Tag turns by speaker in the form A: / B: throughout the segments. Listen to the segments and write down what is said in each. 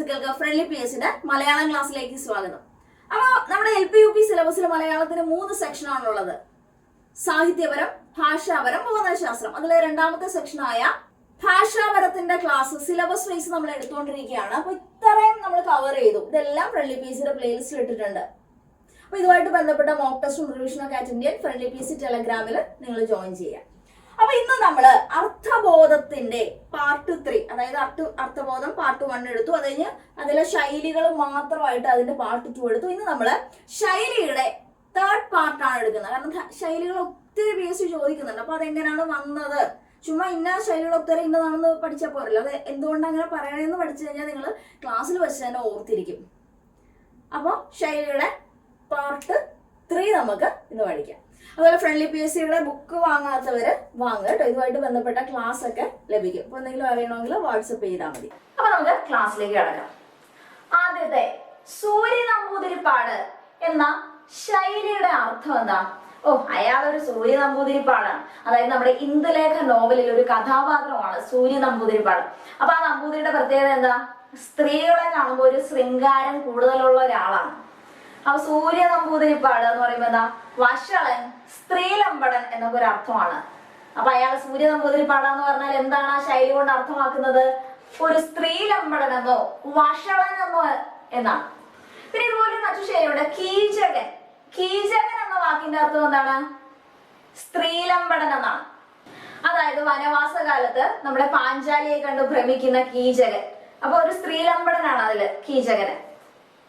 A: സുഹൃത്തുക്കൾക്ക് friendly P എസിന്റെ മലയാളം ക്ലാസ്സിലേക്ക് സ്വാഗതം. അപ്പോൾ നമ്മുടെ എൽ പി യു പി സിലബസിൽ മലയാളത്തിന് മൂന്ന് സെക്ഷനാണുള്ളത് സാഹിത്യപരം ഭാഷാപരം ബോധനശാസ്ത്രം അതിലെ രണ്ടാമത്തെ സെക്ഷനായ ഭാഷാപരത്തിന്റെ ക്ലാസ് സിലബസ് വൈസ് നമ്മൾ എടുത്തുകൊണ്ടിരിക്കുകയാണ്. അപ്പൊ ഇത്രയും നമ്മൾ കവർ ചെയ്തു. ഇതെല്ലാം ഫ്രണ്ട്ലി പി സിയുടെ പ്ലേലിസ്റ്റിൽ ഇട്ടിട്ടുണ്ട്. അപ്പൊ ഇതുമായിട്ട് ബന്ധപ്പെട്ട മോക്ക് ടെസ്റ്റും റിവിഷനൊക്കെ അറ്റൻഡ് ചെയ്യാൻ ഫ്രണ്ട്ലി പി സി ടെലഗ്രാമിൽ നിങ്ങൾ ജോയിൻ ചെയ്യാം. അപ്പൊ ഇന്ന് നമ്മൾ അർത്ഥബോധത്തിന്റെ പാർട്ട് ത്രീ അതായത് അർത്ഥ അർത്ഥബോധം പാർട്ട് വൺ എടുത്തു. അത് കഴിഞ്ഞ് അതിലെ ശൈലികൾ മാത്രമായിട്ട് അതിന്റെ പാർട്ട് ടു എടുത്തു. ഇന്ന് നമ്മൾ ശൈലിയുടെ തേർഡ് പാർട്ടാണ് എടുക്കുന്നത്. കാരണം ശൈലികൾ ഒത്തിരി പി എസ് ചോദിക്കുന്നുണ്ട്. അപ്പൊ അതെങ്ങനെയാണ് വന്നത്? ചുമ്മാ ഇന്ന ശൈലിയുടെ ഒത്തിരി ഇന്നതാണെന്ന് പഠിച്ചാൽ പോരല്ലോ. അത് എന്തുകൊണ്ട് അങ്ങനെ പറയണമെന്ന് പഠിച്ചു കഴിഞ്ഞാൽ നിങ്ങൾ ക്ലാസ്സിൽ വെച്ച് തന്നെ ഓർത്തിരിക്കും. അപ്പോൾ ശൈലിയുടെ പാർട്ട് ത്രീ നമുക്ക് ഇന്ന് പഠിക്കാം. അതുപോലെ ഫ്രണ്ട്ലി പി എസ് സിയുടെ ബുക്ക് വാങ്ങാത്തവര് വാങ്ങുക കേട്ടോ. ഇതുമായിട്ട് ബന്ധപ്പെട്ട ക്ലാസ് ഒക്കെ ലഭിക്കും. അപ്പൊ എന്തെങ്കിലും അറിയണമെങ്കിൽ വാട്സപ്പ് ചെയ്താൽ മതി. അപ്പൊ നമുക്ക് ക്ലാസ്സിലേക്ക് കിടക്കാം. ആദ്യത്തെ സൂര്യ നമ്പൂതിരിപ്പാട് എന്ന ശൈലിയുടെ അർത്ഥം എന്താ? ഓ അയാൾ ഒരു സൂര്യ നമ്പൂതിരിപ്പാടാണ് അതായത് നമ്മുടെ ഇന്ദുലേഖ നോവലിൽ ഒരു കഥാപാത്രമാണ് സൂര്യ നമ്പൂതിരിപ്പാട് അപ്പൊ ആ നമ്പൂതിരിയുടെ പ്രത്യേകത എന്താ? സ്ത്രീകളെ കാണുമ്പോൾ ഒരു ശൃംഗാരം കൂടുതലുള്ള ഒരാളാണ്. അപ്പൊ സൂര്യ നമ്പൂതിരിപ്പാട് എന്ന് പറയുമ്പോ എന്താ? വഷളൻ സ്ത്രീലമ്പടൻ എന്നൊക്കെ ഒരു അർത്ഥമാണ്. അപ്പൊ അയാൾ സൂര്യ നമ്പൂതിരിപ്പാടാന്ന് പറഞ്ഞാൽ എന്താണ് ആ ശൈലി കൊണ്ട് അർത്ഥമാക്കുന്നത്? ഒരു സ്ത്രീലമ്പടൻ എന്നോ വഷളൻ എന്നോ എന്നാണ്. പിന്നെ ഇതുപോലെ മറ്റു ശൈലിയുണ്ട് കീചകൻ. കീചകൻ എന്ന വാക്കിന്റെ അർത്ഥം എന്താണ്? സ്ത്രീലമ്പടൻ എന്നാണ്. അതായത് വനവാസ കാലത്ത് നമ്മുടെ പാഞ്ചാലിയെ കണ്ട് ഭ്രമിക്കുന്ന കീചകൻ. അപ്പൊ ഒരു സ്ത്രീലമ്പടനാണ് അതിൽ കീചകന്.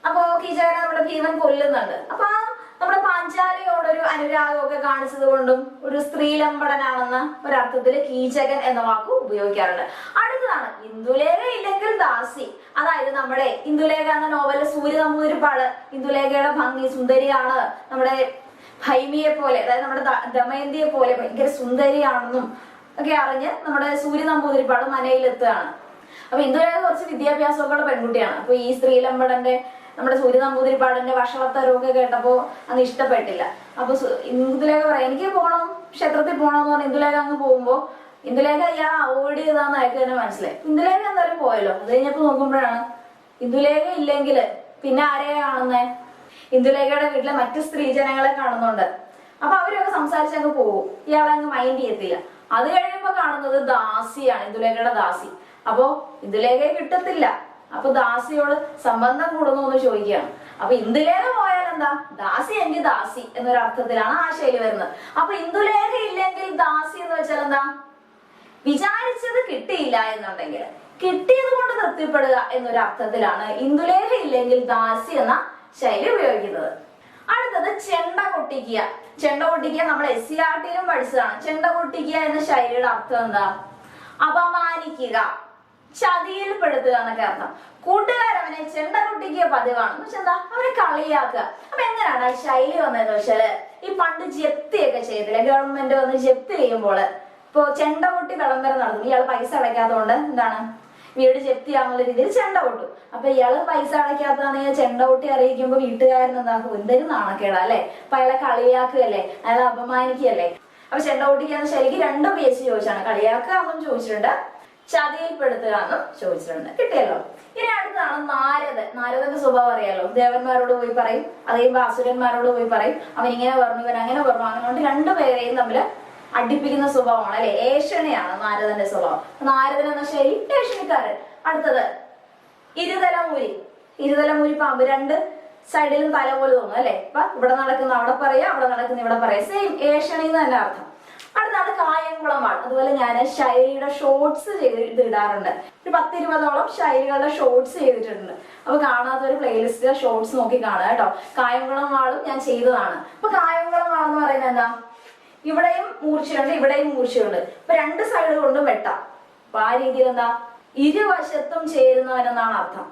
A: അപ്പോ കീചകനെ നമ്മുടെ ഭീമൻ കൊല്ലുന്നുണ്ട്. അപ്പൊ ആ നമ്മുടെ പാഞ്ചാലിയോടൊരു അനുരാഗമൊക്കെ കാണിച്ചത് കൊണ്ടും ഒരു സ്ത്രീലമ്പടനാണെന്ന ഒരർത്ഥത്തിൽ കീചകൻ എന്ന വാക്ക് ഉപയോഗിക്കാറുണ്ട്. അടുത്തതാണ് ഇന്ദുലേഖ ഇല്ലെങ്കിൽ ദാസി. അതായത് നമ്മുടെ ഇന്ദുലേഖ എന്ന നോവലിൽ സൂര്യ നമ്പൂതിരിപ്പാട് ഇന്ദുലേഖയുടെ ഭംഗി സുന്ദരിയാണ്. നമ്മുടെ ഭൈമിയെ പോലെ അതായത് നമ്മുടെ ദമയന്തിയെ പോലെ ഭയങ്കര സുന്ദരിയാണെന്നും ഒക്കെ അറിഞ്ഞ് നമ്മുടെ സൂര്യ നമ്പൂതിരിപ്പാട് മനയിലെത്തുകയാണ്. അപ്പൊ ഇന്ദുലേഖ കുറച്ച് വിദ്യാഭ്യാസമൊക്കെയുള്ള പെൺകുട്ടിയാണ്. അപ്പൊ ഈ സ്ത്രീലമ്പടന്റെ നമ്മുടെ സൂര്യ നമ്പൂതിരിപ്പാടിന്റെ രോഗം കേട്ടപ്പോ അങ്ങ് ഇഷ്ടപ്പെട്ടില്ല. അപ്പൊ ഇന്ദുലേഖ പറയാം എനിക്ക് പോകണം ക്ഷേത്രത്തിൽ പോകണം പറഞ്ഞ ഇന്ദുലേഖ അങ്ങ് പോകുമ്പോ ഇന്ദുലേഖ ഇയാൾ അവോയ്ഡ് ചെയ്താന്ന് അയാൾക്ക് തന്നെ മനസ്സിലായി ഇന്ദുലേഖ എന്തായാലും പോയല്ലോ. അത് കഴിഞ്ഞപ്പോ നോക്കുമ്പോഴാണ് ഇന്ദുലേഖ ഇല്ലെങ്കിൽ പിന്നെ ആരെയാ കാണുന്നേ? ഇന്ദുലേഖയുടെ വീട്ടിലെ മറ്റു സ്ത്രീജനങ്ങളെ കാണുന്നുണ്ട്. അപ്പൊ അവരൊക്കെ സംസാരിച്ച് അങ്ങ് പോകും. ഇയാളെ അങ്ങ് മൈൻഡ് ചെയ്യത്തില്ല. അത് കഴിയുമ്പോ കാണുന്നത് ദാസിയാണ് ഇന്ദുലേഖയുടെ ദാസി. അപ്പോ ഇന്ദുലേഖയെ കിട്ടത്തില്ല. അപ്പൊ ദാസിയോട് സംബന്ധം കൂടുന്നു എന്ന് ചോദിക്കുകയാണ്. അപ്പൊ ഇന്ദുലേഖ പോയാൽ എന്താ? ദാസി എങ്കിൽ ദാസി എന്നൊരു അർത്ഥത്തിലാണ് ആ ശൈലി വരുന്നത്. അപ്പൊ ഇന്ദുലേഖ ഇല്ലെങ്കിൽ ദാസി എന്ന് വെച്ചാൽ എന്താ? വിചാരിച്ചത് കിട്ടിയില്ല എന്നുണ്ടെങ്കിൽ. കിട്ടിയത് കൊണ്ട് തൃപ്തിപ്പെടുക എന്നൊരു അർത്ഥത്തിലാണ് ഇന്ദുലേഖ ഇല്ലെങ്കിൽ ദാസി എന്ന ശൈലി ഉപയോഗിക്കുന്നത്. അടുത്തത് ചെണ്ട കൊട്ടിക്കുക. ചെണ്ട കൊട്ടിക്കുക നമ്മൾ എസ് സി ആർ ടിയിലും പഠിച്ചതാണ്. ചെണ്ട കൊട്ടിക്കുക എന്ന ശൈലിയുടെ അർത്ഥം എന്താ? അപമാനിക്കുക. ചതിയിൽപ്പെടുത്തുക എന്നൊക്കെ അർത്ഥം. കൂട്ടുകാരവനെ ചെണ്ട കുട്ടിക്ക് പതിവാണ് പക്ഷെ എന്താ? അവരെ കളിയാക്കുക. അപ്പൊ എങ്ങനെയാണ് ആ ശൈലി വന്നത് വെച്ചാൽ ഈ പണ്ട് ജപ്തിയൊക്കെ ചെയ്തില്ലേ? ഗവൺമെന്റ് വന്ന് ജപ്തി ചെയ്യുമ്പോൾ ഇപ്പൊ ചെണ്ട കൊട്ടി വിളംബരം നടത്തും. ഇയാൾ പൈസ അടയ്ക്കാത്തതുകൊണ്ട് എന്താണ്? വീട് ജപ്തിയാന്നുള്ള രീതിയിൽ ചെണ്ട കൊട്ടു അപ്പൊ ഇയാൾ പൈസ അടയ്ക്കാത്തതാണെങ്കിൽ ചെണ്ട കൊട്ടി അറിയിക്കുമ്പോ വീട്ടുകാരൻ എന്താക്കും? എന്തൊരു നാണക്കേടാ അല്ലെ? അപ്പൊ അയാളെ കളിയാക്കുകയല്ലേ? അയാളെ അപമാനിക്കുകയല്ലേ? അപ്പൊ ചെണ്ട കൊട്ടിക്കാന്ന് ശരിക്കും രണ്ടും പി എച്ച് ചോദിച്ചാണ്. കളിയാക്കുക എന്നും ചോദിച്ചിട്ടുണ്ട്. ചതിയിൽപ്പെടുത്തുക എന്നും ചോദിച്ചിട്ടുണ്ട്. കിട്ടിയല്ലോ. ഇനി അടുത്താണ് നാരദൻ. നാരദന്റെ സ്വഭാവം അറിയാലോ. ദേവന്മാരോട് പോയി പറയും അതേ അസുരന്മാരോട് പോയി പറയും. അവൻ ഇങ്ങനെ പറഞ്ഞു ഇവൻ അങ്ങനെ പറഞ്ഞു. അങ്ങനെ കൊണ്ട് രണ്ടുപേരെയും തമ്മിൽ അടിപ്പിക്കുന്ന സ്വഭാവമാണ് അല്ലെ? ഏഷണിയാണ് നാരദന്റെ സ്വഭാവം. നാരദൻ എന്ന ശൈലി ഏഷണിക്കാരൻ അടുത്തത് ഇരുതലമൂരി. ഇരുതലമൂരി പാമ്പ് രണ്ട് സൈഡിലും തല പോലെ തോന്നും അല്ലെ? അപ്പൊ ഇവിടെ നടക്കുന്ന അവിടെ പറയാ അവിടെ നടക്കുന്ന ഇവിടെ പറയാ. സെയിം ഏഷണി എന്ന് തന്നെ അർത്ഥം. അടുത്താണ് കായംകുളമാൾ അതുപോലെ ഞാൻ ശൈലിയുടെ ഷോർട്സ് ചെയ്ത് ഇടാറുണ്ട് ഒരു പത്തിരുപതോളം ശൈലികളുടെ ഷോർട്സ് ചെയ്തിട്ടുണ്ട്. അപ്പൊ കാണാത്ത ഒരു പ്ലേലിസ്റ്റിലെ ഷോർട്സ് നോക്കി കാണുക കേട്ടോ. കായംകുളം വാളും ഞാൻ ചെയ്തതാണ്. അപ്പൊ കായംകുളം വാൾ എന്ന് പറയുന്നത് എന്താ? ഇവിടെയും മൂർച്ചയുണ്ട് ഇവിടെയും മൂർച്ചയുണ്ട്. അപ്പൊ രണ്ട് സൈഡ് കൊണ്ടും വെട്ടാം. അപ്പൊ ആ രീതിയിൽ എന്താ? ഇരുവശത്തും ചേരുന്നവനെന്നാണ് അർത്ഥം.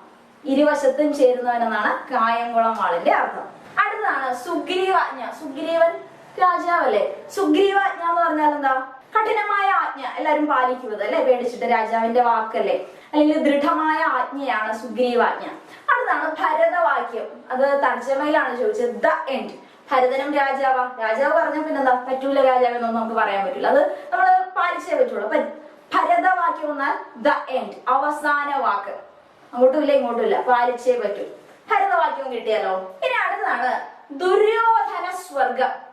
A: ഇരുവശത്തും ചേരുന്നവനെന്നാണ് കായംകുളം വാളിന്റെ അർത്ഥം. അടുത്തതാണ് സുഗ്രീവാജ്ഞ സുഗ്രീവൻ രാജാവല്ലേ? സുഗ്രീവാജ്ഞ എന്ന് പറഞ്ഞാൽ എന്താ കഠിനമായ ആജ്ഞ എല്ലാരും പാലിക്കുന്നത് അല്ലെ? പേടിച്ചിട്ട് രാജാവിന്റെ വാക്കല്ലേ? അല്ലെങ്കിൽ ദൃഢമായ ആജ്ഞയാണ് സുഗ്രീവാജ്ഞ അടുത്താണ് ഭരതവാക്യം. അത് തർജമയിലാണ് ചോദിച്ചത്. The end. ഭരതനും രാജാവ. രാജാവ് പറഞ്ഞ പിന്നെന്താ? പറ്റൂല രാജാവെന്നൊന്നും നമുക്ക് പറയാൻ പറ്റില്ല അത് നമ്മൾ പാലിച്ചേ പറ്റുള്ളൂ. ഭരതവാക്യം എന്നാൽ ദ എൻഡ്. അവസാന വാക്ക്. അങ്ങോട്ടും ഇല്ല ഇങ്ങോട്ടും ഇല്ല. പാലിച്ചേ പറ്റൂ. ഭരതവാക്യവും കിട്ടിയാലോ? ഇനി അടുത്തതാണ്. ദുര്യോധന സ്വർഗം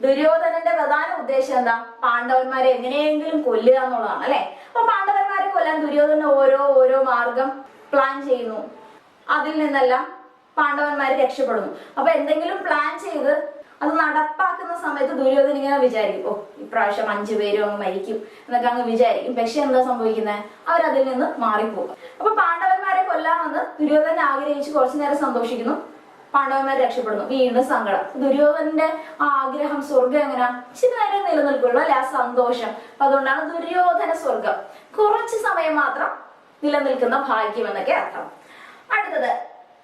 A: ദുര്യോധനന്റെ പ്രധാന ഉദ്ദേശം എന്താ? പാണ്ഡവന്മാരെ എങ്ങനെയെങ്കിലും കൊല്ലുക എന്നുള്ളതാണ് അല്ലെ? അപ്പൊ പാണ്ഡവന്മാരെ കൊല്ലാൻ ദുര്യോധന ഓരോ ഓരോ മാർഗം പ്ലാൻ ചെയ്യുന്നു. അതിൽ നിന്നെല്ലാം പാണ്ഡവന്മാര് രക്ഷപ്പെടുന്നു. അപ്പൊ എന്തെങ്കിലും പ്ലാൻ ചെയ്ത് അത് നടപ്പാക്കുന്ന സമയത്ത് ദുര്യോധന ഇങ്ങനെ വിചാരിക്കും ഓ ഇപ്രാവശ്യം അഞ്ചു പേരും അങ്ങ് മരിക്കും എന്നൊക്കെ അങ്ങ് വിചാരിക്കും. പക്ഷെ എന്താ സംഭവിക്കുന്നത് അവരതിൽ നിന്ന് മാറിപ്പോകും. അപ്പൊ പാണ്ഡവന്മാരെ കൊല്ലാമെന്ന് ദുര്യോധന ആഗ്രഹിച്ച് കുറച്ചു നേരം സന്തോഷിക്കുന്നു. പാണ്ഡവന്മാർ രക്ഷപ്പെടുന്നു. വീണ്ടും സങ്കടം. ദുര്യോധനന്റെ ആഗ്രഹം സ്വർഗം എങ്ങനെ? ഇച്ചിരി നേരം നിലനിൽക്കുള്ളൂ അല്ലെ? ആ സന്തോഷം. അപ്പൊ അതുകൊണ്ടാണ് ദുര്യോധന സ്വർഗം കുറച്ച് സമയം മാത്രം നിലനിൽക്കുന്ന ഭാഗ്യം എന്നൊക്കെ അർത്ഥം. അടുത്തത്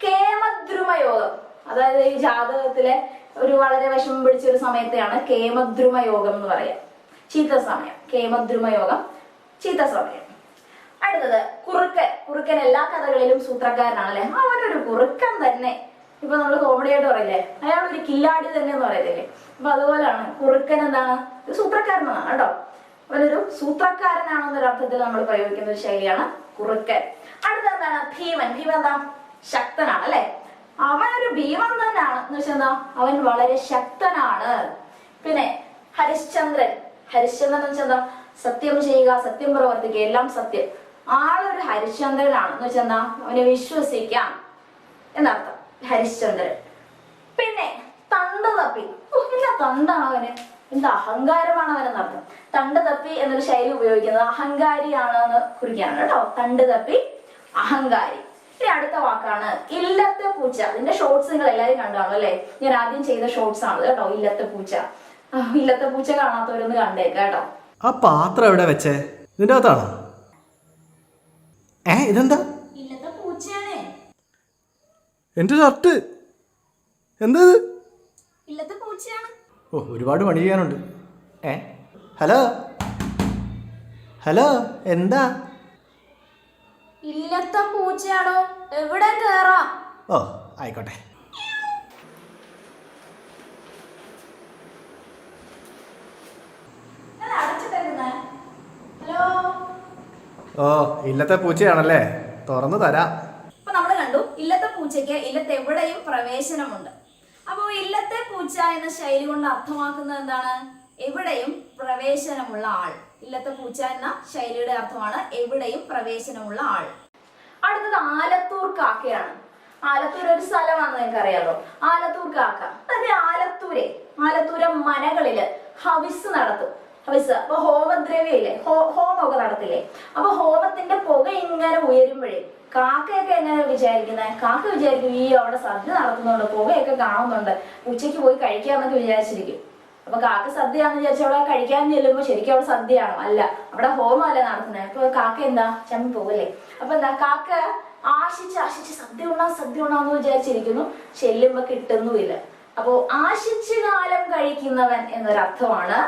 A: കേമദ്രുമയോഗം. അതായത് ഈ ജാതകത്തിലെ ഒരു വളരെ വിഷമം പിടിച്ച ഒരു സമയത്തെയാണ് കേമദ്രുമയോഗം എന്ന് പറയാം. ചീത്ത സമയം. കേമദ്രുമയോഗം. ചീത്ത സമയം. അടുത്തത് കുറുക്കൻ. കുറുക്കൻ എല്ലാ കഥകളിലും സൂത്രക്കാരനാണ് അല്ലെ? അവനൊരു കുറുക്കൻ തന്നെ. ഇപ്പൊ നമ്മൾ കോമഡി ആയിട്ട് പറയില്ലേ? അയാൾ ഒരു കില്ലാടി തന്നെ എന്ന് പറയത്തില്ലേ? അപ്പൊ അതുപോലെയാണ് കുറുക്കൻ എന്താണ്? ഒരു സൂത്രക്കാരനാണ് കേട്ടോ. അവനൊരു സൂത്രക്കാരനാണെന്നൊരു അർത്ഥത്തിൽ നമ്മൾ പ്രയോഗിക്കുന്ന ഒരു ശൈലിയാണ് കുറുക്കൻ. അടുത്ത എന്താണ്? ഭീമൻ. ഭീമൻ എന്താ? ശക്തനാണ് അല്ലെ? അവനൊരു ഭീമൻ തന്നെയാണ്. എന്ന് വെച്ചാൽ എന്താ? അവൻ വളരെ ശക്തനാണ്. പിന്നെ ഹരിശ്ചന്ദ്രൻ. ഹരിശ്ചന്ദ്രൻ എന്ന് വെച്ചാൽ എന്താ? സത്യം ചെയ്യുക സത്യം പ്രവർത്തിക്കുക എല്ലാം സത്യം. ആളൊരു ഹരിശ്ചന്ദ്രനാണ്. എന്ന് വെച്ചാൽ എന്താ? അവനെ വിശ്വസിക്കാം. എന്നർത്ഥം. ഹരിശ്ചന്ദ്രൻ. പിന്നെ തണ്ട് തപ്പി. ഓ, എന്താ തണ്ടാണ് അവന്? എന്ത് അഹങ്കാരമാണ് അവൻ എന്നർത്ഥം? തണ്ട് തപ്പി എന്നൊരു ശൈലി ഉപയോഗിക്കുന്നത് അഹങ്കാരിയാണ് എന്ന് കുറിക്കാണ് കേട്ടോ. തണ്ട് തപ്പി അഹങ്കാരി. ഇനി അടുത്ത വാക്കാണ് ഇല്ലത്തെ പൂച്ച. അതിന്റെ ഷോർട്സ് നിങ്ങൾ എല്ലാവരും കണ്ടാണോ അല്ലെ? ഞാൻ ആദ്യം ചെയ്ത ഷോർട്സ് ആണ് കേട്ടോ ഇല്ലത്തെ പൂച്ച. ഇല്ലത്തെ പൂച്ച കാണാത്തവരൊന്ന് കണ്ടേക്ക കേട്ടോ.
B: ആ പാത്രം എവിടെ വെച്ചേ? ഇതിന്റെ അകത്താണോ? ഏ ഇതെന്താ? എന്റെ ഷർട്ട് എന്താ ഓ ഒരുപാട് പണി ചെയ്യാനുണ്ട്. ഏ? ഹലോ? ഹലോ എന്താ?
A: ഇല്ലത്തെ പൂച്ചയാണോ? എവിടെ കേറാം?
B: ഓ ആയിക്കോട്ടെ. ഓ ഇല്ലത്തെ പൂച്ചയാണല്ലേ? തുറന്നു തരാം
A: അപ്പൊ നമ്മൾ കണ്ടു ഇല്ലത്തെ പൂച്ചയ്ക്ക് ഇല്ലത്തെ എവിടെയും പ്രവേശനമുണ്ട്. അപ്പോൾ ഇല്ലത്തെ പൂച്ച എന്ന ശൈലി കൊണ്ട് അർത്ഥമാക്കുന്നത് എന്താണ്? എവിടെയും പ്രവേശനമുള്ള ആൾ. ഇല്ലത്തെ പൂച്ച എന്ന ശൈലിയുടെ അർത്ഥമാണ് എവിടെയും പ്രവേശനമുള്ള ആൾ. അടുത്തത് ആലത്തൂർ കാക്കയാണ്. ആലത്തൂർ ഒരു സ്ഥലമാണെന്ന് നിങ്ങൾക്ക് അറിയാലോ ആലത്തൂർ കാക്ക. അതായത് ആലത്തൂരെ. ആലത്തൂരെ മനകളിൽ ഹവിസ് നടത്തും. ഹവിസ് അപ്പൊ ഹോമദ്രവ്യമില്ലേ ഹോ ഹോമമൊക്കെ നടത്തില്ലേ? അപ്പൊ ഹോമത്തിന്റെ പുക ഇങ്ങനെ ഉയരുമ്പോഴേ കാക്കയൊക്കെ എങ്ങനെയാണ് വിചാരിക്കുന്നത് കാക്ക വിചാരിക്കും ഈ അവിടെ സദ്യ നടത്തുന്നുണ്ട് പുകയൊക്കെ കാണുന്നുണ്ട്. ഉച്ചയ്ക്ക് പോയി കഴിക്കാമെന്നൊക്കെ വിചാരിച്ചിരിക്കും. അപ്പൊ കാക്ക സദ്യയാന്ന് വിചാരിച്ച അവിടെ കഴിക്കാൻ ചെല്ലുമ്പോ ശരിക്കും അവിടെ സദ്യയാണോ. അല്ല അവിടെ ഹോമമല്ലേ നടത്തുന്നത് അപ്പൊ കാക്ക എന്താ? ചമ്മി പോകല്ലേ അപ്പൊ എന്താ? കാക്ക ആശിച്ച് ആശിച്ച് സദ്യ ഉണ്ടാ സദ്യ ഉണ്ടാന്ന് വിചാരിച്ചിരിക്കുന്നു. ചെല്ലുമ്പോ കിട്ടുന്നുമില്ല. അപ്പോ ആശിച്ച് കാലം കഴിക്കുന്നവൻ എന്നൊരർത്ഥമാണ്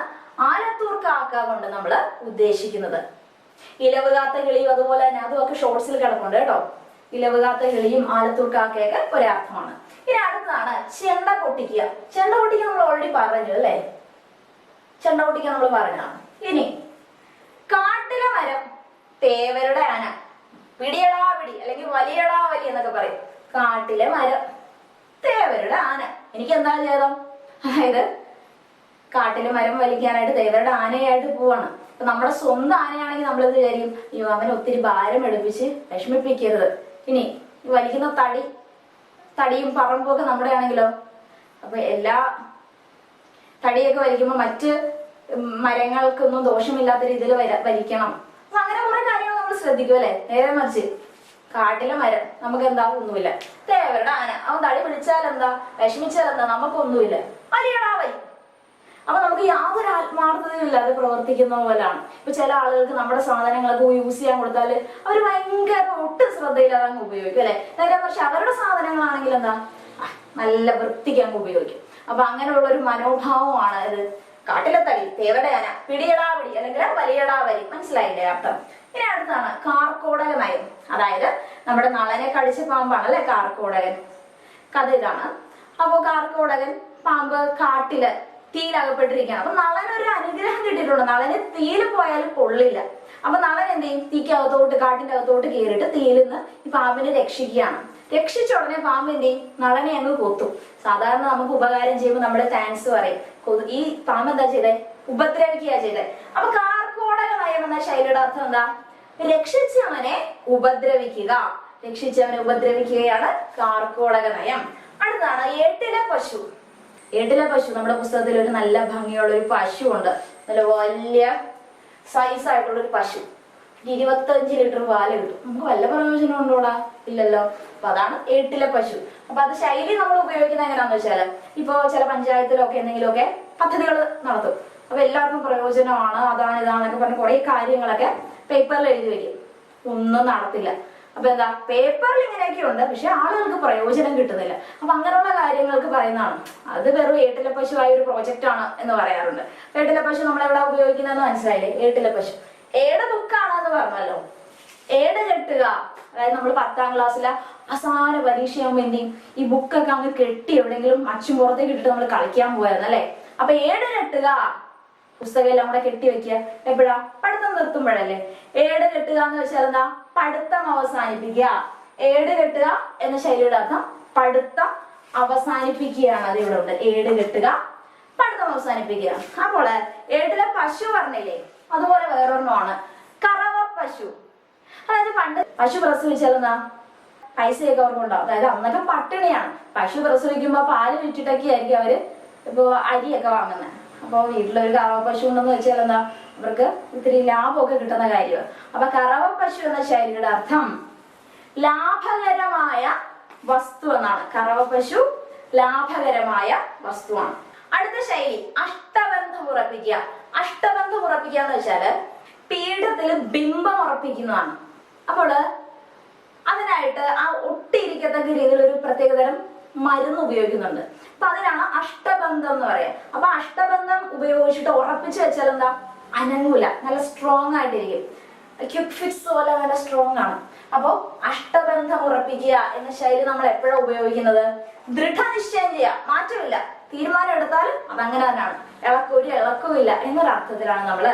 A: ആലത്തൂർ കാക്ക കൊണ്ട് നമ്മൾ ഉദ്ദേശിക്കുന്നത്. ഇലവുകാത്ത കിളിയും അതുപോലെ തന്നെ അതുമൊക്കെ ഷോർട്സിൽ കിടപ്പുണ്ട് കേട്ടോ. ഇലവുകാത്ത കിളിയും ആലത്തൂർക്കാക്കയൊക്കെ ഒരർത്ഥമാണ്. ഇനി അടുത്തതാണ് ചെണ്ട പൊട്ടിക്കുക. ചെണ്ട പൊട്ടിക്കുക നമ്മൾ ഓൾറെഡി പറഞ്ഞു അല്ലേ? ചെണ്ട പൊട്ടിക്കുക നമ്മൾ പറഞ്ഞതാണ് ഇനി കാട്ടിലെ മരം തേവരുടെ ആന. പിടിയടാ പിടി അല്ലെങ്കിൽ വലിയടാ വലി എന്നൊക്കെ പറയും. കാട്ടിലെ മരം തേവരുടെ ആന. എനിക്ക് എന്താ ചെയ്തോ അതായത് കാട്ടിലെ മരം വലിക്കാനായിട്ട് തേവരുടെ ആനയായിട്ട് പോവാണ്. അപ്പൊ നമ്മുടെ സ്വന്തം ആനയാണെങ്കിൽ നമ്മളത് വിചാരിക്കും? അയ്യോ അവനെ ഒത്തിരി ഭാരം എടുപ്പിച്ച് വിഷമിപ്പിക്കരുത്. ഇനി വലിക്കുന്ന തടി തടിയും പറമ്പും ഒക്കെ നമ്മുടെ ആണെങ്കിലോ? അപ്പൊ എല്ലാ തടിയൊക്കെ വലിക്കുമ്പോൾ മറ്റ് മരങ്ങൾക്കൊന്നും ദോഷമില്ലാത്ത രീതിയിൽ വര വലിക്കണം. അപ്പൊ അങ്ങനെ കുറെ കാര്യങ്ങൾ നമ്മൾ ശ്രദ്ധിക്കും അല്ലെ? നേരെ മറിച്ച് കാട്ടിലെ മരം നമുക്ക് എന്താ ഒന്നുമില്ല തേവരുടെ ആന. അവൻ തടി പിടിച്ചാൽ എന്താ വിഷമിച്ചാൽ എന്താ നമുക്കൊന്നുമില്ല. വലിയടാ വലി. അപ്പൊ നമുക്ക് യാതൊരു ആത്മാർത്ഥതയും ഇല്ലാതെ പ്രവർത്തിക്കുന്ന പോലാണ് ഇപ്പൊ ചില ആളുകൾക്ക് നമ്മുടെ സാധനങ്ങളൊക്കെ യൂസ് ചെയ്യാൻ കൊടുത്താൽ അവർ ഭയങ്കര ഒട്ടും ശ്രദ്ധയില്ലാതെ അങ്ങ് ഉപയോഗിക്കും അല്ലെ? നേരെ പക്ഷെ അവരുടെ സാധനങ്ങളാണെങ്കിൽ എന്താ? നല്ല വൃത്തിക്ക് അങ്ങ് ഉപയോഗിക്കും. അപ്പൊ അങ്ങനെയുള്ള ഒരു മനോഭാവമാണ് ഇത്. കാട്ടിലെ തടി തേവടയാന പിടിയടാ പിടി അല്ലെങ്കിൽ വലിയടാ വലി മനസ്സിലായില്ലേ അർത്ഥം? ഇനി അടുത്താണ് കാർക്കോടക നയം. അതായത് നമ്മുടെ നളനെ കടിച്ച പാമ്പാണ് അല്ലെ? കാർക്കോടകൻ. കഥ ഇതാണ്. അപ്പോ കാർക്കോടകൻ പാമ്പ് കാട്ടിൽ തീയിലകപ്പെട്ടിരിക്കുകയാണ്. അപ്പൊ ഒരു അനുഗ്രഹം കിട്ടിയിട്ടുണ്ട്. നളന് തീയിൽ പോയാലും പൊള്ളില്ല. അപ്പൊ നളൻ എന്ത് ചെയ്യും? തീക്കകത്തോട്ട് കാട്ടിന്റെ അകത്തോട്ട് കയറിയിട്ട് തീയിൽ നിന്ന് ഈ പാമ്പിനെ രക്ഷിക്കുകയാണ്. രക്ഷിച്ച ഉടനെ പാമ്പ് എന്ത് ചെയ്യും? നളനെ അങ്ങ് കൊത്തും. സാധാരണ നമുക്ക് ഉപകാരം ചെയ്യുമ്പോൾ നമ്മുടെ താങ്ക്സ് പറയും. ഈ പാമ്പ് എന്താ ചെയ്തേ? ഉപദ്രവിക്കുക ചെയ്തേ. അപ്പൊ കാർക്കോടക നയം എന്ന ശൈലിയുടെ അർത്ഥം എന്താ? രക്ഷിച്ചവനെ ഉപദ്രവിക്കുക. രക്ഷിച്ചവനെ ഉപദ്രവിക്കുകയാണ് കാർക്കോടക നയം. അടുത്താണ് എട്ടിലെ പശു. എട്ടിലെ പശു നമ്മുടെ പുസ്തകത്തിൽ ഒരു നല്ല ഭംഗിയുള്ള ഒരു പശു ഉണ്ട് നല്ല വലിയ സൈസ് ആയിട്ടുള്ള ഒരു പശു. ഇരുപത്തഞ്ച് ലിറ്റർ പാൽ കിട്ടും. നമുക്ക് വല്ല പ്രയോജനം ഉണ്ടോടാ ഇല്ലല്ലോ. അപ്പൊ അതാണ് എട്ടിലെ പശു. അപ്പൊ അത് ശൈലി നമ്മൾ ഉപയോഗിക്കുന്നത് എങ്ങനെയാന്ന് വെച്ചാൽ ഇപ്പൊ ചില പഞ്ചായത്തിലൊക്കെ എന്തെങ്കിലുമൊക്കെ പദ്ധതികൾ നടത്തും. അപ്പൊ എല്ലാവർക്കും പ്രയോജനമാണ് അതാണ് ഇതാണെന്നൊക്കെ പറഞ്ഞ് കുറെ കാര്യങ്ങളൊക്കെ പേപ്പറിൽ എഴുതി വെക്കും. ഒന്നും നടത്തില്ല. അപ്പൊ എന്താ പേപ്പറിൽ ഇങ്ങനെയൊക്കെ ഉണ്ട് പക്ഷെ ആളുകൾക്ക് പ്രയോജനം കിട്ടുന്നില്ല. അപ്പൊ അങ്ങനെയുള്ള കാര്യങ്ങൾക്ക് പറയുന്നതാണ് അത് വെറും ഏട്ടില പശു ആയ ഒരു പ്രോജക്റ്റ് ആണ് എന്ന് പറയാറുണ്ട്. ഏട്ടില പശു നമ്മൾ എവിടെ ഉപയോഗിക്കുന്നതെന്ന് മനസ്സിലായില്ലേ? ഏട്ടില പശു. ഏടെ ബുക്കാണ് എന്ന് പറഞ്ഞല്ലോ. ഏട് കെട്ടുക അതായത് നമ്മൾ പത്താം ക്ലാസ്സിലെ അവസാന പരീക്ഷയാകുമ്പോ എന്ത് ഈ ബുക്കൊക്കെ അങ്ങ് കെട്ടി എവിടെയെങ്കിലും അച്ഛൻ പുറത്തേക്ക് ഇട്ടിട്ട് നമ്മൾ കളിക്കാൻ പോയായിരുന്നു അല്ലേ? അപ്പൊ ഏട് കെട്ടുക പുസ്തകം എല്ലാം കൂടെ കെട്ടി വെക്കുക. എപ്പോഴാ? പഠിത്തം നിർത്തുമ്പോഴല്ലേ. ഏട് കെട്ടുക എന്ന് വെച്ചാൽ എന്താ? പഠിത്തം അവസാനിപ്പിക്കുക. ഏട് കെട്ടുക എന്ന ശൈലിയുടെ അർത്ഥം പഠിത്തം അവസാനിപ്പിക്കുകയാണ്. അത് ഇവിടെ ഉണ്ട്. ഏട് കെട്ടുക പഠിത്തം അവസാനിപ്പിക്കുക. അപ്പോൾ ഏട്ടിലെ പശു പറഞ്ഞില്ലേ? അതുപോലെ വേറൊരെണ്ണമാണ്. കറവ പശു. അതായത് പണ്ട് പശു പ്രസവിച്ചാൽ എന്താ പൈസയൊക്കെ അവർക്ക് ഉണ്ടാവും. അതായത് അന്നൊക്കെ പട്ടിണിയാണ്. പശു പ്രസവിക്കുമ്പോ പാൽ വിറ്റിട്ടൊക്കെ ആയിരിക്കും അവർ ഇപ്പോ അരിയൊക്കെ വാങ്ങുന്നത് അപ്പൊ വീട്ടിലൊരു കറവ പശു ഉണ്ടെന്ന് വെച്ചാൽ എന്താ അവർക്ക് ഇത്തിരി ലാഭമൊക്കെ കിട്ടുന്ന കാര്യമാണ്. അപ്പൊ കറവ പശു എന്ന ശൈലിയുടെ അർത്ഥം ലാഭകരമായ വസ്തു എന്നാണ്. കറവ പശു ലാഭകരമായ വസ്തുവാണ്. അടുത്ത ശൈലി അഷ്ടബന്ധം ഉറപ്പിക്കുക. അഷ്ടബന്ധം ഉറപ്പിക്കുക എന്ന് വെച്ചാൽ പീഠത്തിൽ ബിംബം ഉറപ്പിക്കുന്നതാണ്. അപ്പോൾ അതിനായിട്ട് ആ ഒട്ടിയിരിക്കത്തക്ക രീതിയിൽ ഒരു പ്രത്യേകതരം മരുന്ന് ഉപയോഗിക്കുന്നുണ്ട്. അപ്പൊ അതിനാണ് അഷ്ടബന്ധം എന്ന് പറയാം അപ്പൊ അഷ്ടബന്ധം ഉപയോഗിച്ചിട്ട് ഉറപ്പിച്ചു വെച്ചാൽ എന്താ? അനങ്ങൂല. നല്ല സ്ട്രോങ് ആയിട്ടിരിക്കും. ക്യുക്ക് ഫിറ്റ്സ് പോലെ നല്ല സ്ട്രോങ് ആണ്. അപ്പോ അഷ്ടബന്ധം ഉറപ്പിക്കുക എന്ന ശൈലി നമ്മൾ എപ്പോഴാണ് ഉപയോഗിക്കുന്നത്? ദൃഢനിശ്ചയം ചെയ്യുക. മാറ്റമില്ല. തീരുമാനം എടുത്താൽ അതങ്ങനെ തന്നെയാണ്. ഇളക്കം ഒരു ഇളക്കും ഇല്ല എന്നൊരർത്ഥത്തിലാണ് നമ്മൾ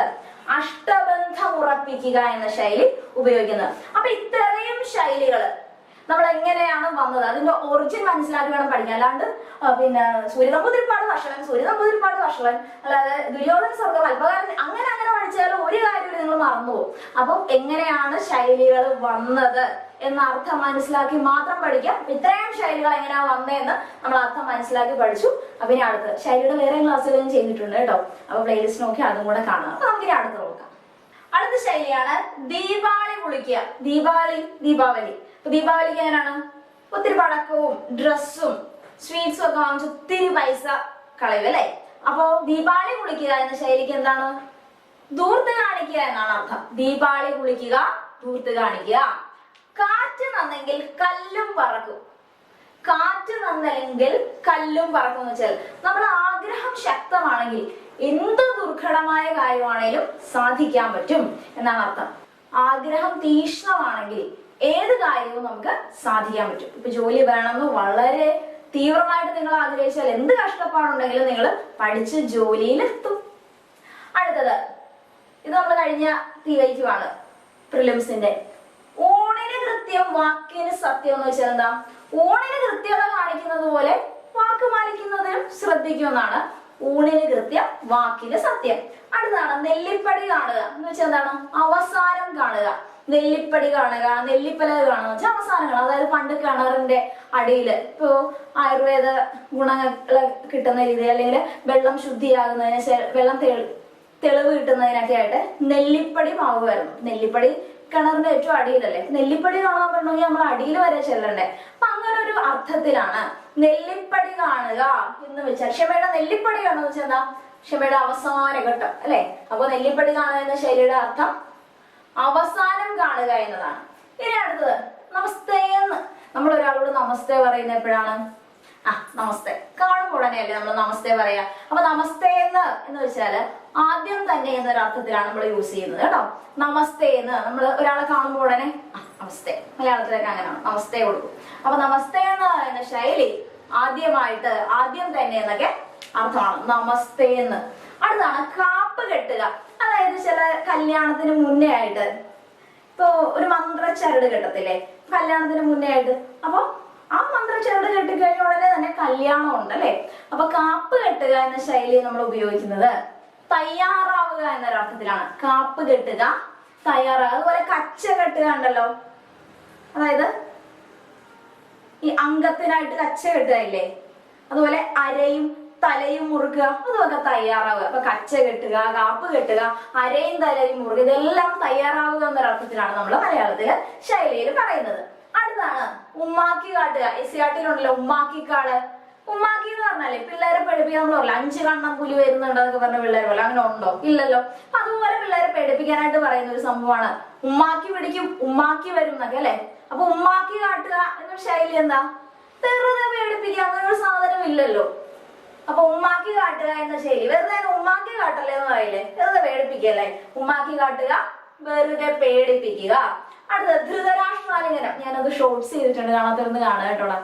A: അഷ്ടബന്ധം ഉറപ്പിക്കുക എന്ന ശൈലി ഉപയോഗിക്കുന്നത്. അപ്പൊ ഇത്രയും ശൈലികൾ നമ്മൾ എങ്ങനെയാണ് വന്നത്? അതിന്റെ ഒറിജിൻ മനസ്സിലാക്കി വേണം പഠിക്കാൻ. അല്ലാണ്ട് പിന്നെ സൂര്യനമ്പൂതിരിപ്പാട് വർഷവൻ സൂര്യനമ്പൂതിരിപ്പാട് വർഷവൻ അല്ലാതെ ദുര്യോധന സ്വർഗം അല്പകാലം അങ്ങനെ അങ്ങനെ പഠിച്ചാൽ ഒരു നിങ്ങൾ അപ്പം എങ്ങനെയാണ് ശൈലികൾ വന്നത് എന്ന അർത്ഥം മനസ്സിലാക്കി മാത്രം പഠിക്കാം. ഇത്രയും ശൈലികൾ എങ്ങനെയാ വന്നതെന്ന് നമ്മൾ അർത്ഥം മനസ്സിലാക്കി പഠിച്ചു. അപ്പൊ ഇനി അടുത്ത് ശൈലിയുടെ വേറെ ക്ലാസ്സുകളും ചെയ്തിട്ടുണ്ട് കേട്ടോ. അപ്പൊ പ്ലേലിസ്റ്റ് നോക്കി അതും കൂടെ കാണാം. അപ്പൊ നമുക്ക് ഇനി അടുത്ത് നോക്കാം. അടുത്ത ശൈലിയാണ് ദീപാവലി കുളിക്കുക. ദീപാവലി ദീപാവലി. അപ്പൊ ദീപാവലിക്ക് എങ്ങനെയാണ്? ഒത്തിരി പടക്കവും ഡ്രസ്സും സ്വീറ്റ്സും ഒക്കെ വാങ്ങിച്ച് ഒത്തിരി പൈസ കളയും അല്ലേ? അപ്പോ ദീപാവലി കുളിക്കുക എന്ന ശൈലിക്ക് എന്താണ്? ധൂർത്ത് കാണിക്കുക എന്നാണ് അർത്ഥം. ദീപാവളി കുളിക്കുക ദൂർത്ത് കാണിക്കുക. കാറ്റ് നന്നെങ്കിൽ കല്ലും പറക്കും. കാറ്റ് നന്നല്ലെങ്കിൽ കല്ലും പറക്കും എന്ന് വെച്ചാൽ നമ്മൾ ആഗ്രഹം ശക്തമാണെങ്കിൽ എന്ത് ദുർഘടമായ കാര്യമാണേലും സാധിക്കാൻ പറ്റും എന്നാണ് അർത്ഥം. ആഗ്രഹം തീക്ഷ്ണമാണെങ്കിൽ ഏത് കാര്യവും നമുക്ക് സാധിക്കാൻ പറ്റും. ഇപ്പൊ ജോലി വേണമെന്ന് വളരെ തീവ്രമായിട്ട് നിങ്ങൾ ആഗ്രഹിച്ചാൽ എന്ത് കഷ്ടപ്പാടുണ്ടെങ്കിലും നിങ്ങൾ പഠിച്ച് ജോലിയിലെത്തും. അടുത്തത് ഇത് നമ്മൾ കഴിഞ്ഞ തീവൈക്കുമാണ് പ്രിലിംസിന്റെ. ഊണിന് കൃത്യം വാക്കിന് സത്യം എന്ന് വെച്ചാൽ എന്താ? ഊണിന് കൃത്യത കാണിക്കുന്നത് പോലെ വാക്ക് പാലിക്കുന്നതിനും ശ്രദ്ധിക്കുമെന്നാണ് ഊണിന് കൃത്യം വാക്കിന് സത്യം. അടുത്താണ് നെല്ലിപ്പടി കാണുക. എന്ന് വെച്ചാൽ എന്താണ്? അവസാനം കാണുക. നെല്ലിപ്പടി കാണുക നെല്ലിപ്പല കാണുക. വെച്ചാൽ അവസാനങ്ങൾ. അതായത് പണ്ട് കിണറിന്റെ അടിയിൽ ഇപ്പോ ആയുർവേദ ഗുണങ്ങൾ കിട്ടുന്ന രീതി അല്ലെങ്കിൽ വെള്ളം ശുദ്ധിയാകുന്നതിന് വെള്ളം തെളിവ് കിട്ടുന്നതിനൊക്കെ ആയിട്ട് നെല്ലിപ്പടി വരണം. നെല്ലിപ്പടി കിണറിന്റെ ഏറ്റവും അടിയിലല്ലേ? നെല്ലിപ്പടി കാണാൻ പറഞ്ഞെങ്കിൽ നമ്മൾ അടിയിൽ വരെ ചെല്ലണ്ടേ? അപ്പൊ അങ്ങനെ ഒരു അർത്ഥത്തിലാണ് നെല്ലിപ്പടി കാണുക എന്ന് വെച്ചാൽ ക്ഷമയുടെ നെല്ലിപ്പടി കാണുക വെച്ചാൽ എന്താ? ക്ഷമയുടെ അവസാന ഘട്ടം അല്ലെ? അപ്പൊ നെല്ലിപ്പടി കാണുക എന്ന ശൈലിയുടെ അർത്ഥം അവസാനം കാണുക എന്നതാണ്. ഇനി അടുത്തത് നമസ്തേ എന്ന്. നമ്മൾ ഒരാളോട് നമസ്തേ പറയുന്ന എപ്പോഴാണ്? ആ നമസ്തേ. കാണുമ്പോൾ ഉടനെയല്ലേ നമ്മൾ നമസ്തേ പറയാ? അപ്പൊ നമസ്തേ എന്ന് എന്ന് വെച്ചാൽ ആദ്യം തന്നെ എന്നൊരു അർത്ഥത്തിലാണ് നമ്മൾ യൂസ് ചെയ്യുന്നത് കേട്ടോ. നമസ്തേ എന്ന് നമ്മൾ ഒരാളെ കാണുമ്പോൾ ഉടനെ നമസ്തേ. മലയാളത്തിലൊക്കെ അങ്ങനെയാണ്. നമസ്തേ കൊടുക്കും. അപ്പൊ നമസ്തേ എന്ന് പറയുന്ന ശൈലി ആദ്യമായിട്ട് ആദ്യം തന്നെ എന്നൊക്കെ അർത്ഥമാണ്. നമസ്തേ എന്ന്. അടുത്താണ് കാപ്പ് കെട്ടുക. അതായത് ചില കല്യാണത്തിന് മുന്നേ ആയിട്ട് ഇപ്പൊ ഒരു മന്ത്രച്ചരട് കെട്ടത്തില്ലേ? കല്യാണത്തിന് മുന്നേ ആയിട്ട്. അപ്പൊ ആ മന്ത്രച്ചരട് കെട്ടിക്കഴിഞ്ഞ ഉടനെ തന്നെ കല്യാണം ഉണ്ട് അല്ലെ അപ്പൊ കാപ്പ് കെട്ടുക എന്ന ശൈലി നമ്മൾ ഉപയോഗിക്കുന്നത് തയ്യാറാവുക എന്നൊരർത്ഥത്തിലാണ്. കാപ്പ് കെട്ടുക തയ്യാറാവുക. അതുപോലെ കച്ച കെട്ടുക ഉണ്ടല്ലോ. അതായത് ഈ അംഗത്തിനായിട്ട് കച്ച കെട്ടുകയില്ലേ അതുപോലെ അരയും തലയും മുറുക്കുക അതുമൊക്കെ തയ്യാറാവുക. അപ്പൊ കച്ച കെട്ടുക കാപ്പ് കെട്ടുക അരയും തലയും മുറുക്കുക ഇതെല്ലാം തയ്യാറാവുക എന്നൊരർത്ഥത്തിലാണ് നമ്മൾ മലയാളത്തിൽ ശൈലിയിൽ പറയുന്നത്. അടുത്താണ്. ഉമ്മാക്കി കാട്ടുക. എസ് സി ആട്ടിലുണ്ടല്ലോ ഉമ്മാക്കിക്കാട് ഉമ്മാക്കി എന്ന് പറഞ്ഞാലേ പിള്ളേരെ പഠിപ്പിക്കാൻ നമ്മൾ പറയില്ല? അഞ്ച് കണ്ണം പുലി വരുന്നുണ്ട് എന്നൊക്കെ പറഞ്ഞ പിള്ളേർ പോലെ. അങ്ങനെ ഉണ്ടോ? ഇല്ലല്ലോ. അതുപോലെ പിള്ളേരെ പഠിപ്പിക്കാനായിട്ട് പറയുന്ന ഒരു സംഭവമാണ്. ഉമ്മാക്കി പിടിക്കും ഉമ്മാക്കി വരും എന്നൊക്കെ അല്ലെ? അപ്പൊ ഉമ്മാക്കി കാട്ടുക എന്ന ശൈലി എന്താ? വെറുതെ പേടിപ്പിക്കുക. അങ്ങനെ ഒരു സാധനം ഇല്ലല്ലോ. അപ്പൊ ഉമ്മാക്കി കാട്ടുക എന്ന ശൈലി. വെറുതെ ഉമ്മാക്കി കാട്ടല്ലേ എന്ന് പറയില്ലേ? വെറുതെ പേടിപ്പിക്കല്ലേ? ഉമ്മാക്കി കാട്ടുക വെറുതെ പേടിപ്പിക്കുക. അടുത്തത് ധൃതരാഷ്ട്രാലിംഗനം. ഞാനത് ഷോർട്സ് ചെയ്തിട്ടുണ്ട് കാണാത്തിരുന്ന് കാണുക കേട്ടോടാ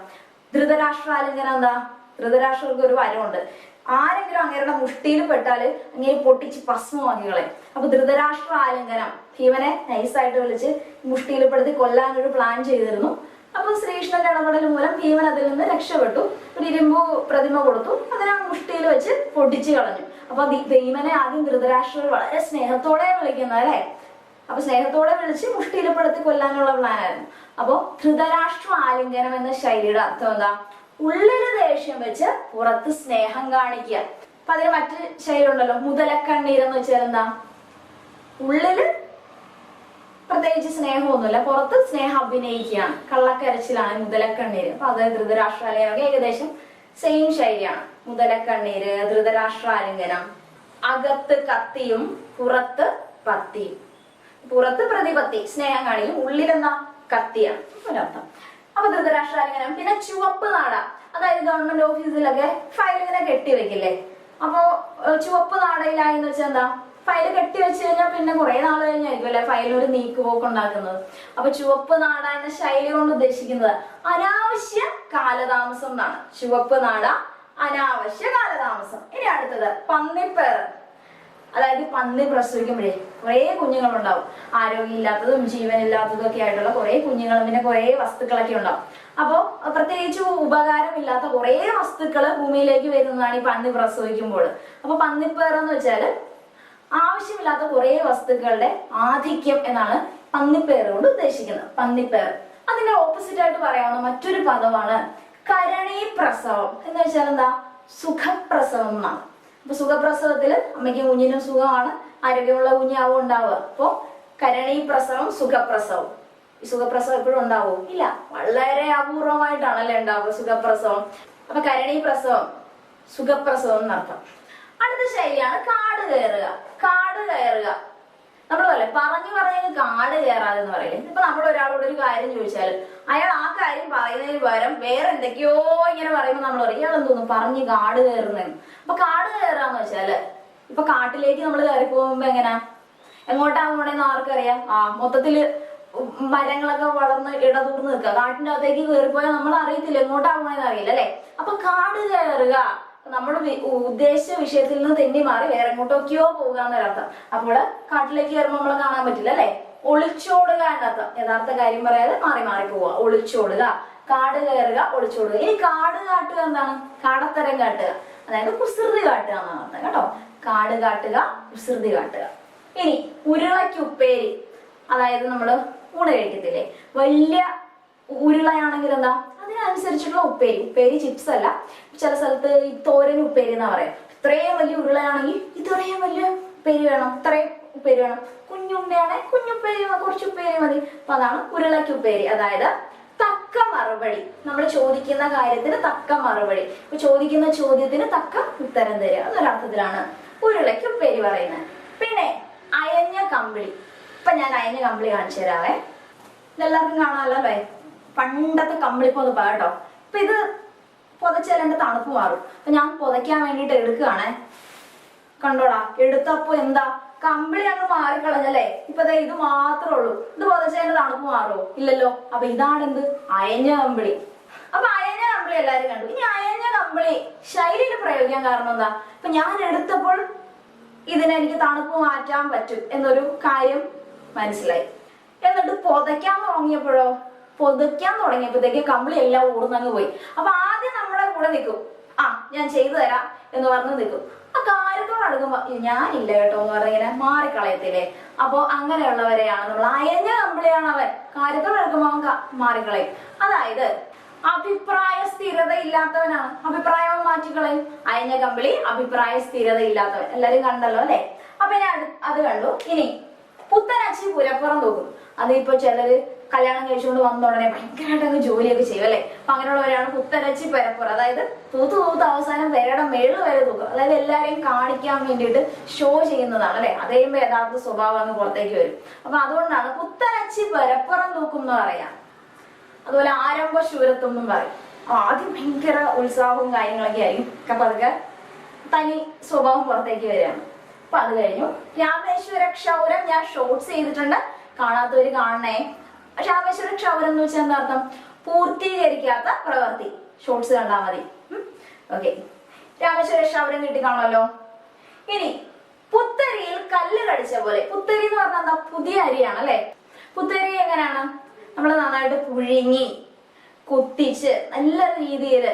A: ധൃതരാഷ്ട്രാലിംഗനം എന്താ? ധൃതരാഷ്ട്രർക്ക് ഒരു വരമുണ്ട് ആരെങ്കിലും അങ്ങേരുടെ മുഷ്ടിയിൽ പെട്ടാൽ അങ്ങേര് പൊട്ടിച്ച് ഭസ്മമാക്കികളെ അപ്പൊ ധൃതരാഷ്ട്ര ആലിംഗനം ഭീമനെ നൈസായിട്ട് വിളിച്ച് മുഷ്ടിയിൽ പെടുത്തി കൊല്ലാൻ ഒരു പ്ലാൻ ചെയ്തിരുന്നു. അപ്പൊ ശ്രീകൃഷ്ണന്റെ ഇടപെടൽ മൂലം ഭീമൻ അതിൽ നിന്ന് രക്ഷപ്പെട്ടു. ഒരു ഇരുമ്പു പ്രതിമ കൊടുത്തു. അതിനെ മുഷ്ടിയിൽ വെച്ച് പൊട്ടിച്ചു കളഞ്ഞു. അപ്പൊ ഭീമനെ ആദ്യം ധൃതരാഷ്ട്രർ വളരെ സ്നേഹത്തോടെ വിളിക്കുന്നത് അല്ലെ? അപ്പൊ സ്നേഹത്തോടെ വിളിച്ച് മുഷ്ടിയിലപ്പെടുത്തി കൊല്ലാനുള്ള പ്ലാനായിരുന്നു അപ്പൊ ധൃതരാഷ്ട്ര ആലിംഗനം എന്ന ശൈലിയുടെ അർത്ഥം എന്താ? ഉള്ളിൽ ദേഷ്യം വെച്ച് പുറത്ത് സ്നേഹം കാണിക്കുക. അപ്പൊ അതിന് മറ്റു ശൈലി ഉണ്ടല്ലോ മുതലക്കണ്ണീരെന്ന് വെച്ചാൽ എന്താ? ഉള്ളിൽ പ്രത്യേകിച്ച് സ്നേഹമൊന്നുമില്ല പുറത്ത് സ്നേഹം അഭിനയിക്കുകയാണ്. കള്ളക്കരച്ചിലാണ് മുതലക്കണ്ണീര്. അപ്പൊ അത് ധൃതരാഷ്ട്രാലിംഗനം ഏകദേശം സെയിം ശൈലിയാണ്. മുതലക്കണ്ണീര് ധൃതരാഷ്ട്രാലിംഗനം അകത്ത് കത്തിയും പുറത്ത് പത്തിയും. പുറത്ത് പ്രതിപത്തി സ്നേഹം കാണിക്കും ഉള്ളിലെന്ന കത്തിയാണ് ഒരർത്ഥം അപ്പൊ ധൃതരാഷ്ട്രാലിംഗനം. പിന്നെ ചുവപ്പ് നാട. അതായത് ഗവൺമെന്റ് ഓഫീസിലൊക്കെ ഫയൽ ഇങ്ങനെ കെട്ടിവെക്കില്ലേ അപ്പോ ചുവപ്പ് നാടയിലായി എന്ന് വെച്ചാൽ എന്താ? ഫയൽ കെട്ടി വെച്ച് കഴിഞ്ഞാൽ പിന്നെ കുറെ നാൾ കഴിഞ്ഞായിരിക്കും അല്ലെ ഫയൽ ഒരു നീക്കുപോക്ക് ഉണ്ടാക്കുന്നത്? അപ്പൊ ചുവപ്പ് നാട എന്ന ശൈലി കൊണ്ട് ഉദ്ദേശിക്കുന്നത് അനാവശ്യ കാലതാമസം എന്നാണ്. ചുവപ്പ് നാട അനാവശ്യ കാലതാമസം. ഇനി അടുത്തത് പന്നിപ്പേർ അതായത് പന്നി പ്രസവിക്കുമ്പോഴേ കുറേ കുഞ്ഞുങ്ങളുണ്ടാവും. ആരോഗ്യമില്ലാത്തതും ജീവനില്ലാത്തതും ഒക്കെ ആയിട്ടുള്ള കുറേ കുഞ്ഞുങ്ങളും പിന്നെ കുറേ വസ്തുക്കളൊക്കെ ഉണ്ടാവും. അപ്പോൾ പ്രത്യേകിച്ച് ഉപകാരമില്ലാത്ത കുറേ വസ്തുക്കൾ ഭൂമിയിലേക്ക് വരുന്നതാണ് ഈ പന്നി പ്രസവിക്കുമ്പോൾ. അപ്പൊ പന്നിപ്പേറെന്ന് വെച്ചാൽ ആവശ്യമില്ലാത്ത കുറേ വസ്തുക്കളുടെ ആധിക്യം എന്നാണ് പന്നിപ്പേർ കൊണ്ട് ഉദ്ദേശിക്കുന്നത്. പന്നിപ്പേർ അതിന്റെ ഓപ്പോസിറ്റ് ആയിട്ട് പറയാവുന്ന മറ്റൊരു പദമാണ് കരണീ പ്രസവം എന്ന് വെച്ചാൽ എന്താ? സുഖപ്രസവം എന്നാണ്. അപ്പൊ സുഖപ്രസവത്തിൽ അമ്മയ്ക്ക് കുഞ്ഞിനും സുഖമാണ് ആരോഗ്യമുള്ള കുഞ്ഞാവും ഉണ്ടാവുക. അപ്പോ കരണീ പ്രസവം സുഖപ്രസവം. ഈ സുഖപ്രസവം എപ്പോഴും ഉണ്ടാവോ? ഇല്ല. വളരെ അപൂർവമായിട്ടാണല്ലേ ഉണ്ടാവുക സുഖപ്രസവം. അപ്പൊ കരണീ പ്രസവം സുഖപ്രസവം എന്നർത്ഥം. അടുത്ത ശൈലിയാണ് കാട് കയറുക. കാട് കയറുക. നമ്മൾ പറഞ്ഞു പറഞ്ഞു കാട് കയറാതെ എന്ന് പറയില്ലേ? ഇപ്പൊ നമ്മൾ ഒരാളോട് ഒരു കാര്യം ചോദിച്ചാൽ അയാൾ ആ കാര്യം പറയുന്നതിന് പകരം വേറെ എന്തൊക്കെയോ ഇങ്ങനെ പറയുമ്പോൾ നമ്മൾ പറയും ഇയാൾ എന്തോന്നു പറഞ്ഞ് കാട് കയറുന്നതെന്ന് അപ്പൊ കാട് കയറാന്ന് വെച്ചാൽ ഇപ്പൊ കാട്ടിലേക്ക് നമ്മൾ കയറി പോകുമ്പോ എങ്ങനാ? എങ്ങോട്ടാ പോണേന്ന് ആർക്കറിയാം? ആ മൊത്തത്തിൽ മരങ്ങളൊക്കെ വളർന്ന് ഇടതൂർന്ന് നിൽക്കുക. കാട്ടിന്റെ അകത്തേക്ക് കയറിപ്പോയാൽ നമ്മൾ അറിയത്തില്ല എങ്ങോട്ടാ അറിയില്ല അല്ലെ? അപ്പൊ കാട് കയറുക. നമ്മൾ ഉദ്ദേശിച്ച വിഷയത്തിൽ നിന്ന് തെന്നി മാറി വേറെ എങ്ങോട്ടൊക്കെയോ പോകുക എന്നൊരർത്ഥം അപ്പോൾ കാട്ടിലേക്ക് കയറുമ്പോൾ നമ്മളെ കാണാൻ പറ്റില്ല അല്ലെ? ഒളിച്ചോടുക എന്നർത്ഥം. യഥാർത്ഥ കാര്യം പറയാതെ മാറി മാറി പോവുക. ഒളിച്ചോടുക. കാട് കയറുക ഒളിച്ചോടുക. ഇനി കാട് കാട്ടുക എന്താണ്? കാടത്തരം കാട്ടുക. അതായത് കുസൃതി കാട്ടുക എന്നാണ് അർത്ഥം കേട്ടോ? കാട് കാട്ടുക കുസൃതി കാട്ടുക. ഇനി ഉരുളയ്ക്ക് ഉപ്പേരി അതായത് നമ്മൾ ഊണ് കഴിക്കത്തില്ലേ? വലിയ ഉരുളയാണെങ്കിൽ എന്താ? അതിനനുസരിച്ചുള്ള ഉപ്പേരി. ഉപ്പേരി ചിപ്സ് അല്ല. ചില സ്ഥലത്ത് ഈ തോരൻ ഉപ്പേരി എന്നാ പറയാം. ഇത്രയും വലിയ ഉരുളയാണെങ്കിൽ ഇത്രയും വലിയ ഉപ്പേരി വേണം. ഇത്രയും ഉപ്പേരി വേണം. കുഞ്ഞുണ്ടയാണെ കുഞ്ഞുപ്പേരി കുറച്ച് ഉപ്പേരി മതി. അപ്പൊ അതാണ് ഉരുളയ്ക്ക് ഉപ്പേരി. അതായത് തക്ക മറുപടി. നമ്മൾ ചോദിക്കുന്ന കാര്യത്തിന് തക്ക മറുപടി. ഇപ്പൊ ചോദിക്കുന്ന ചോദ്യത്തിന് തക്ക ഉത്തരം തരിക. അതൊരർത്ഥത്തിലാണ് ഉരുളയ്ക്ക് ഉപ്പേരി പറയുന്നത്. പിന്നെ അയഞ്ഞ കമ്പിളി. ഇപ്പൊ ഞാൻ അയഞ്ഞ കമ്പിളി കാണിച്ചു തരാവേ. ഇതെല്ലാവർക്കും കാണാമല്ലോ അല്ലേ? പണ്ടത്തെ കമ്പിളി പുതപ്പാ കേട്ടോ അപ്പൊ ഇത് പുതച്ചാൽ എന്റെ തണുപ്പ് മാറും. അപ്പൊ ഞാൻ പുതയ്ക്കാൻ വേണ്ടിട്ട് എടുക്കുകയാണേ. കണ്ടോടാ എടുത്തപ്പോ എന്താ? കമ്പിളി അങ്ങ് മാറിക്കളഞ്ഞല്ലേ? ഇപ്പൊ ഇത് മാത്രമേ ഉള്ളൂ. ഇത് പുതച്ചതിന്റെ തണുപ്പ് മാറുമോ ഇല്ലല്ലോ. അപ്പൊ ഇതാണ് എന്ത് അയഞ്ഞ കമ്പിളി. അപ്പൊ അയഞ്ഞ കമ്പിളി എല്ലാരും കണ്ടു. ഇനി അയഞ്ഞ കമ്പിളി ശൈലിയിൽ പ്രയോഗിക്കാൻ കാരണം എന്താ? ഇപ്പൊ ഞാൻ എടുത്തപ്പോൾ ഇതിനെനിക്ക് തണുപ്പ് മാറ്റാൻ പറ്റും എന്നൊരു കാര്യം മനസ്സിലായി. എന്നിട്ട് പുതയ്ക്കാൻ തുടങ്ങിയപ്പോഴോ? പൊതയ്ക്കാൻ തുടങ്ങിയപ്പോഴത്തേക്ക് കമ്പിളി എല്ലാം ഓടുന്നങ്ങ് പോയി. അപ്പൊ ആദ്യം നമ്മളെ കൂടെ നിൽക്കും. ആ ഞാൻ ചെയ്തു തരാം എന്ന് പറഞ്ഞ് നിൽക്കും. ആ കാര്യത്തോട് അടുക്കുമ്പോ ഞാനില്ല കേട്ടോ എന്ന് പറഞ്ഞിങ്ങനെ മാറിക്കളയത്തില്ലേ? അപ്പോ അങ്ങനെയുള്ളവരെയാണ് നമ്മൾ. അയഞ്ഞ കമ്പിളിയാണ് അവൻ. കാര്യത്തോട് അടുക്കുമ്പോ അവൻ മാറിക്കളയും. അതായത് അഭിപ്രായ സ്ഥിരത ഇല്ലാത്തവനാണ്. അഭിപ്രായം മാറ്റിക്കളയും അയഞ്ഞ കമ്പിളി അഭിപ്രായ സ്ഥിരത ഇല്ലാത്തവൻ. എല്ലാരും കണ്ടല്ലോ അല്ലെ? അപ്പൊ ഇനി അത് കണ്ടു. ഇനി പുത്തനച്ചി പുരപ്പുറം നോക്കും. അത് ഇപ്പൊ ചിലര് കല്യാണം കഴിച്ചുകൊണ്ട് വന്ന ഉടനെ ഭയങ്കരമായിട്ട് അങ്ങ് ജോലിയൊക്കെ ചെയ്യും അല്ലെ? അപ്പൊ അങ്ങനെയുള്ളവരാണ് പുത്തനച്ചി പുരപ്പുറം അതായത് തൂത്ത് തൂത്ത് അവസാനം പേരുടെ മേളിൽ വരെ തൂക്കും അതായത് എല്ലാരെയും കാണിക്കാൻ വേണ്ടിയിട്ട് ഷോ ചെയ്യുന്നതാണ് അല്ലെ? അത് യഥാർത്ഥ സ്വഭാവം അങ്ങ് പുറത്തേക്ക് വരും. അപ്പൊ അതുകൊണ്ടാണ് പുത്തനച്ചി പുരപ്പുറം തൂക്കും എന്ന് പറയാം. അതുപോലെ ആരംഭ ശൂരത്വം എന്നും പറയും. ആദ്യം ഭയങ്കര ഉത്സാഹവും കാര്യങ്ങളൊക്കെ ആയിരിക്കും. അപ്പൊ അതൊക്കെ തനി സ്വഭാവം പുറത്തേക്ക് വരികയാണ്. അപ്പൊ അത് കഴിഞ്ഞു. രാമേശ്വര ക്ഷൗരം ഞാൻ ഷോർട്സ് ചെയ്തിട്ടുണ്ട്. കാണാത്തവര് കാണണേ. രാമേശ്വര ക്ഷൗരം എന്ന് വെച്ചാൽ എന്താ അർത്ഥം? പൂർത്തീകരിക്കാത്ത പ്രവൃത്തി. ഷോർട്സ് കണ്ടാൽ മതി. ഓക്കെ രാമേശ്വര ക്ഷൗരം കിട്ടി കാണുമല്ലോ ഇനി പുത്തരിയിൽ കല്ല് കടിച്ച പോലെ. പുത്തരി എന്ന് പറഞ്ഞാൽ എന്താ? പുതിയ അരിയാണ് അല്ലെ? പുത്തരി എങ്ങനെയാണ്? നമ്മൾ നന്നായിട്ട് പുഴുങ്ങി കുത്തിച്ച് നല്ല രീതിയിൽ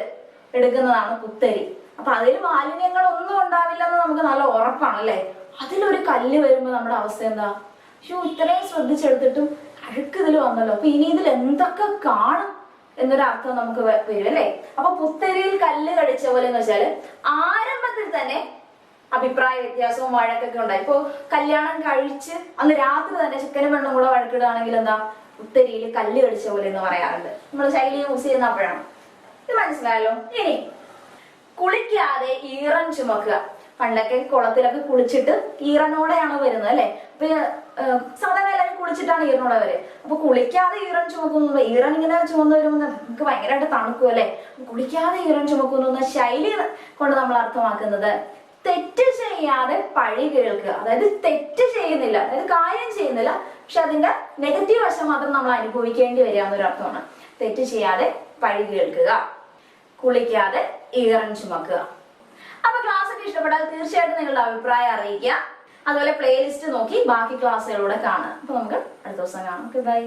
A: എടുക്കുന്നതാണ് പുത്തരി. അപ്പൊ അതിൽ മാലിന്യങ്ങൾ ഒന്നും ഉണ്ടാവില്ലെന്ന് നമുക്ക് നല്ല ഉറപ്പാണ് അല്ലെ അതിലൊരു കല്ല് വരുമ്പോ നമ്മുടെ അവസ്ഥ എന്താ? പക്ഷെ ഇത്രയും ശ്രദ്ധിച്ചെടുത്തിട്ടും അഴുക്ക് ഇതിൽ വന്നല്ലോ. അപ്പൊ ഇനി ഇതിൽ എന്തൊക്കെ കാണും എന്നൊരു അർത്ഥം നമുക്ക് വരും അല്ലേ? അപ്പൊ പുത്തരിയിൽ കല്ല് കടിച്ച പോലെ എന്ന് വെച്ചാൽ ആരംഭത്തിൽ തന്നെ അഭിപ്രായ വ്യത്യാസവും വഴക്കൊക്കെ ഉണ്ടായി. ഇപ്പോ കല്യാണം കഴിച്ച് അന്ന് രാത്രി തന്നെ ചിക്കനും പെണ്ണും കൂടെ വഴക്കിടുകയാണെങ്കിൽ എന്താ? ഉത്തരിയിൽ കല്ല് കടിച്ച പോലെ എന്ന് പറയാറുണ്ട്. നമ്മൾ ശൈലി യൂസ് ചെയ്യുന്ന അപ്പോഴാണ്. ഇത് മനസ്സിലായല്ലോ? ഇനി കുളിക്കാതെ ഈറൻ ചുമക്കുക. പണ്ടൊക്കെ കുളത്തിലൊക്കെ കുളിച്ചിട്ട് ഈറനോടെയാണ് വരുന്നത് അല്ലെ? സാധാരണ എല്ലാവരും കുളിച്ചിട്ടാണ് ഈറനോടെ വരെ. അപ്പൊ കുളിക്കാതെ ഈറൻ ചുമക്കുന്നു ഈറൻ ഇങ്ങനെ ചുമന്ന് വരുമ്പോൾ നമുക്ക് ഭയങ്കരമായിട്ട് തണുക്കും അല്ലെ? കുളിക്കാതെ ഈറൻ ചുമക്കുന്നു എന്ന ശൈലി കൊണ്ട് നമ്മൾ അർത്ഥമാക്കുന്നത് തെറ്റ് ചെയ്യാതെ പഴി കേൾക്കുക. അതായത് തെറ്റ് ചെയ്യുന്നില്ല അതായത് കാര്യം ചെയ്യുന്നില്ല പക്ഷെ അതിന്റെ നെഗറ്റീവ് വശം മാത്രം നമ്മൾ അനുഭവിക്കേണ്ടി വരിക എന്നൊരു അർത്ഥമാണ് തെറ്റ് ചെയ്യാതെ പഴി കേൾക്കുക. കുളിക്കാതെ ഈറൻ ചുമക്കുക. അപ്പൊ ക്ലാസ് ഒക്കെ ഇഷ്ടപ്പെട്ടാൽ തീർച്ചയായിട്ടും നിങ്ങളുടെ അഭിപ്രായം അറിയിക്കുക. അതുപോലെ പ്ലേലിസ്റ്റ് നോക്കി ബാക്കി ക്ലാസ്സുകളൂടെ കാണുക. അപ്പൊ നമുക്ക് അടുത്ത ദിവസം കാണാം. ബൈ